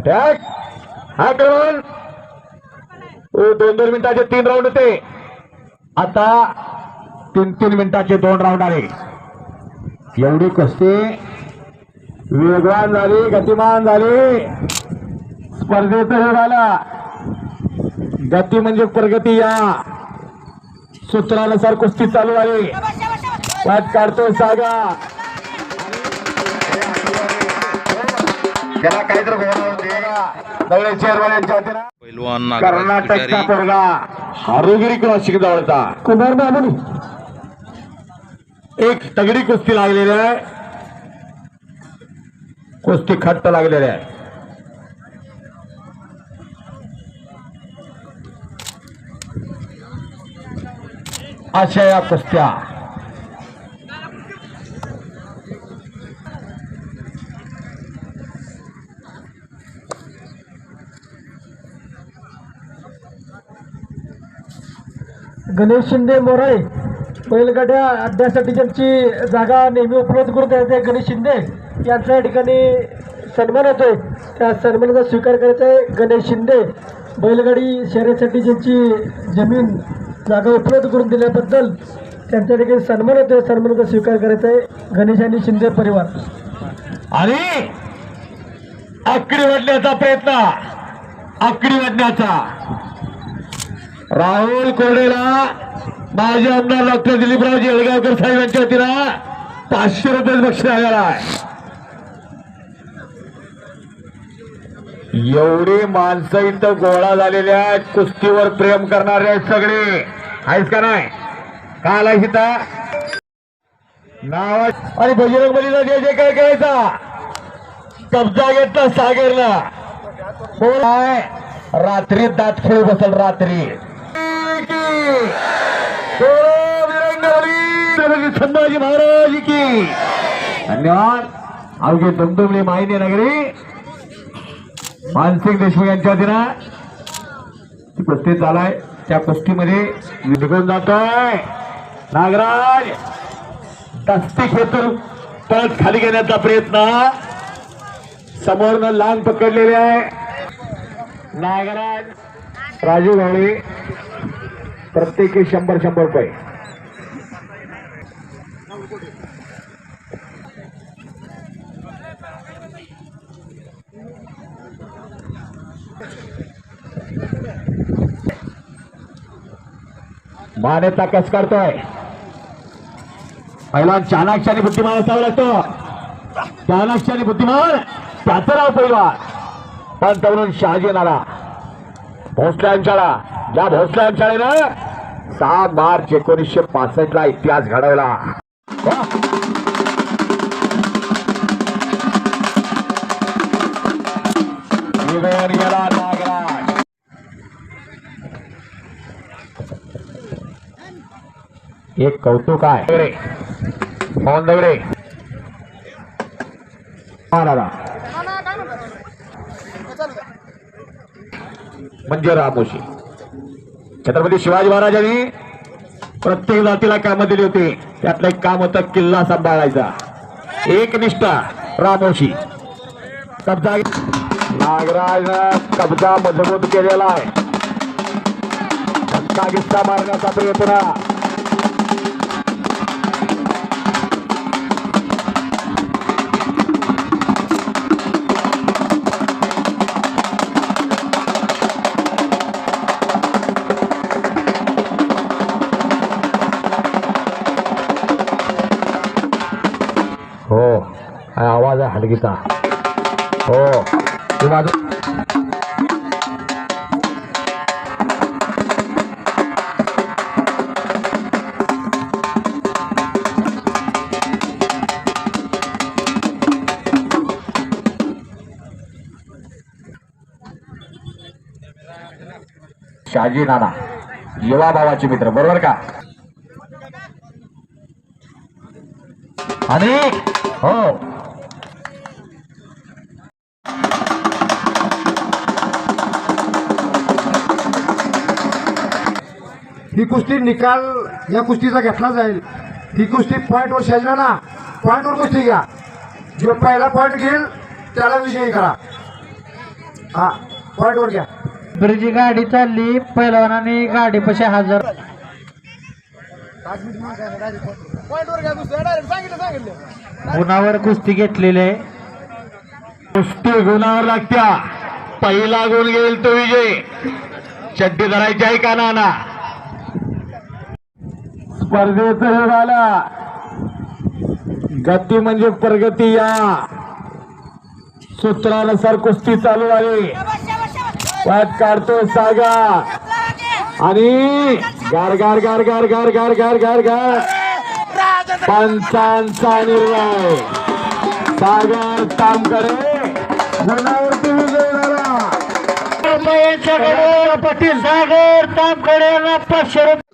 Attack हा ओ दोन दोन मिनिटाचे तीन राऊंड होते. आता तीन तीन मिनिटाचे दोन राऊंड आले. एवढी कुस्ती वेगवान झाली गतिमान झाली. स्पर्धेचं हे झाला. गती म्हणजे प्रगती या सूत्रानुसार कुस्ती चालू झाली वाट काढतोय सागा. त्याला काहीतरी पैलवान कर्नाटकचा पोरगा कुमार बाबुनी. एक तगडी कुस्ती लागलेली आहे. कुस्ती खट्ट लागलेली आहे. अशा या कुस्त्या. गणेश शिंदे मोराळे बैलगाड्या अड्ड्यासाठी ज्यांची जागा नेहमी उपलब्ध करून द्यायचे गणेश शिंदे यांचा या ठिकाणी सन्मान होतो आहे त्या सन्मानाचा स्वीकार करायचा आहे गणेश शिंदे. बैलगाडी शहरासाठी ज्यांची जमीन जागा उपलब्ध करून दिल्याबद्दल त्यांच्या ठिकाणी सन्मान होतो आहे सन्मानाचा स्वीकार करायचा आहे गणेश आणि शिंदे परिवार. आणि आकडी वाढण्याचा प्रयत्न आकडी वाढण्याचा राहुल कोरडेला माजी आमदार डॉक्टर दिलीपराव येळगावकर साहेब यांच्या वतीनं पाचशे रुपये बक्षीस आलेला आहे. एवढी माणसं इथं गोळा झालेल्या आहेत कुस्तीवर प्रेम करणारे आहेत सगळे. आहेस का नाही? का आलाय इथं? नावा आणि बजरंग बलीला जे जे काय करायचा? कब्जा घेतला सागरला. कोण आहे? रात्री दात खेळू बसल रात्री. संभाजी महाराज की। धन्यवाद अवघे दमदमली माहिती नगरी। मानसिंग देशमुख यांच्या दिना। ती कुस्ती चालाय त्या कुस्तीमध्ये निघून जातोय. नागराज दस्ती खेतून परत खाली घेण्याचा प्रयत्न. समोरनं लांब पकडलेले आहे. नागराज राजू गवळी प्रत्येकी शंभर शंभर रुपये. मान्यता कस करतोय? पहिला चाणाक्षाने आणि बुद्धिमान असावा लागतो. चाणाक्षाने बुद्धिमान त्याचं नाव पहिला पण तरुण शहाजी नाला भोसल्यांच्या ज्या भोसले शाळेनं सहा मार्च एकोणीसशे पासष्ट ला इतिहास घडवला. एक कौतुक आहे. दगडे मोहन दगडे म्हणजे रामोशी. छत्रपती शिवाजी महाराजांनी प्रत्येक जातीला कामं दिली होती. त्यातलं एक काम होतं किल्ला सांभाळायचा. एक निष्ठा रामोशी. कब्जा नागराज कब्जा मजबूत केलेला आहे. धक्का गिस्ता मारण्याचा प्रयत्न. हो. काय आवाज आहे हलगीचा हो. तू माझं शाजी नाना युवा भावाचे मित्र बरोबर का? आणि हो. ही कुस्ती निकाल या कुस्तीचा घेतला जाईल. ही कुस्ती पॉईंटवर शेजला ना पॉईंटवर कुस्ती घ्या. जो पहिला पॉईंट घेईल त्याला विजयी करा. हा पॉईंटवर घ्या. ब्रिजी गाडी चालली पैलवानाने गाडी कुस्ती घेतलेली आहे. कुस्ती गुणावर लागत्या. पहिला गुण घेईल तो विजय. चड्डी धरायची आहे का नाना? स्पर्धेच हे झाला. गती म्हणजे प्रगती या. सूत्रानुसार कुस्ती चालू आहे. पाठ काढतो सागा. आणि गार गार गार गार गार गार गार गार गार. पंचांचा निर्णय. सागर तामकरे गुणावरती विजय पाटील सागर तामकडे पाचशे रुपये.